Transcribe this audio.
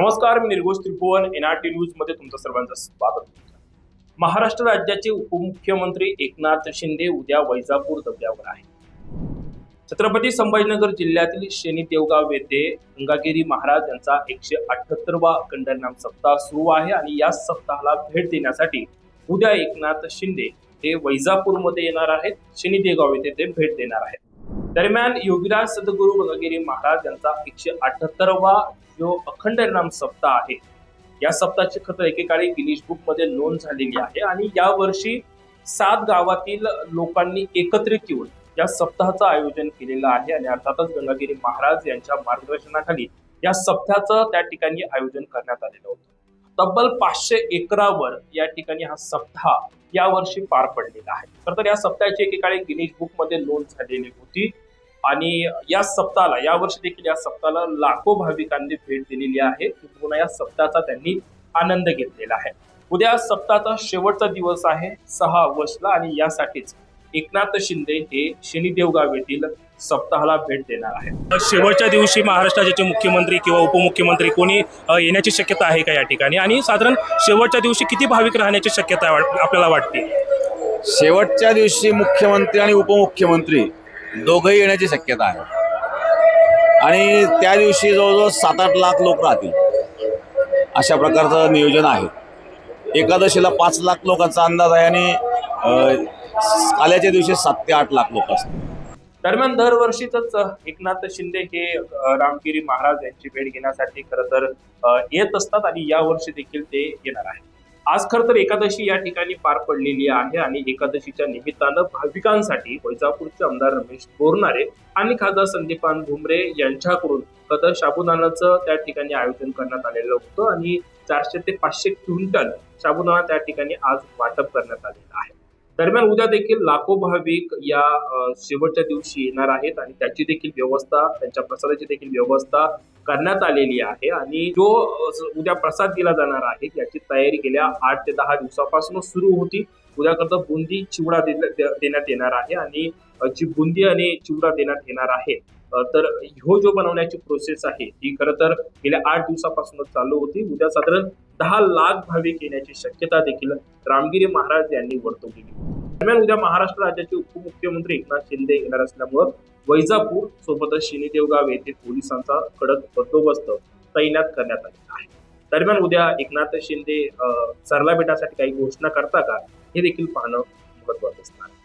नमस्कार मी निर्घोष त्रिभुवन एनआरटी न्यूजमध्ये तुमचं सर्वांचं स्वागत. महाराष्ट्र राज्याचे उपमुख्यमंत्री एकनाथ शिंदे उद्या वैजापूर दौऱ्यावर आहे छत्रपती संभाजीनगर जिल्ह्यातील शनी देवगाव येथे गंगागिरी महाराज यांचा एकशे अठ्याहत्तरवा कंडरनाम सप्ताह सुरू आहे आणि या सप्ताहाला भेट देण्यासाठी उद्या एकनाथ शिंदे हे वैजापूरमध्ये येणार आहेत. शनी देवगाव येथे ते भेट देणार आहेत. दरम्यान योगीराज सद्गुरू गंगागिरी महाराज यांचा एकशे अठ्याहत्तरवा जो अखंड नाम सप्ताह आहे या सप्ताहाची खतर एकेकाळी गिनीज बुकमध्ये नोंद झालेली आहे आणि या वर्षी सात गावातील लोकांनी एकत्रित येऊन या सप्ताहाचं आयोजन केलेलं आहे आणि अर्थातच गंगागिरी महाराज यांच्या मार्गदर्शनाखाली या सप्ताहाचं त्या ठिकाणी आयोजन करण्यात आलेलं होतं. तब्बल पाचशे एकरावर या ठिकाणी हा सप्ताह या वर्षी पार पडलेला आहे. खरं तर या सप्ताहाची एकेकाळी गिनीज बुकमध्ये नोंद झालेली होती. आणि या सप्ताहाला या वर्षी देखील या सप्ताहाला लाखो भाविकांनी भेट दिलेली आहे. पुन्हा या सप्ताहाचा त्यांनी आनंद घेतलेला आहे. उद्या सप्ताहाचा शेवटचा दिवस आहे सहा ऑगस्टला आणि यासाठीच एकनाथ शिंदे हे शनिदेवगाव येथील सप्ताहाला भेट देणार आहे शेवटच्या दिवशी महाराष्ट्र राज्याचे मुख्यमंत्री किंवा उपमुख्यमंत्री कोणी येण्याची शक्यता आहे का या ठिकाणी? आणि साधारण शेवटच्या दिवशी किती भाविक राहण्याची शक्यता वाट- आपल्याला वाटते? शेवटच्या दिवशी मुख्यमंत्री आणि उपमुख्यमंत्री दोघंही येण्याची शक्यता आहे. आणि त्या दिवशी जवळजवळ सात आठ लाख लोक राहतील. अशा प्रकारचं नियोजन आहे. एकादशीला पाच लाख लोकांचा अंदाज आहे आणि आल्याच्या दिवशी सात ते आठ लाख लोक असतील. दरम्यान दरवर्षीच एकनाथ शिंदे हे रामगिरी महाराज यांची भेट घेण्यासाठी खरं तर येत असतात आणि या वर्षी देखील ते येणार आहे आज खरं तर एकादशी या ठिकाणी पार पडलेली आहे आणि एकादशीच्या निमित्तानं भाविकांसाठी वैजापूरचे आमदार रमेश बोरनारे आणि खासदार संदीपान भुमरे यांच्याकडून खरं शाबुदानाचं साबुदानाचं त्या ठिकाणी आयोजन करण्यात आलेलं होतं आणि चारशे ते पाचशे क्विंटल साबुदाणा त्या ठिकाणी आज वाटप करण्यात आलेलं आहे. दरम्यान उद्या देखील लाखो भाविक या शेवटच्या दिवशी येणार आहेत आणि त्याची देखील व्यवस्था त्यांच्या प्रसादाची देखील व्यवस्था करण्यात आलेली आहे. आणि जो उद्या प्रसाद दिला जाणार आहे याची तयारी गेल्या आठ ते दहा दिवसापासून सुरू होती. उद्या बुंदी चिवडा देण्यात येणार आहे आणि जी बुंदी आणि चिवडा देण्यात येणार आहे तर ह्यो जो बनवण्याची प्रोसेस आहे ही खरं तर गेल्या आठ दिवसापासून चालू होती. उद्या साधारण दहा लाख भाविक येण्याची शक्यता देखील रामगिरी महाराज यांनी वर्तवलेली दरम्यान उद्या महाराष्ट्र राज्याचे उपमुख्यमंत्री एकनाथ शिंदे येणार असल्यामुळं वैजापूर सोबतच शनिदेवगाव येथे पोलिसांचा कडक बंदोबस्त तैनात करण्यात आलेला आहे दरम्यान उद्या एकनाथ शिंदे सरला बेटासाठी काही घोषणा करता का हे देखील पाहणं महत्वाचं असणार आहे.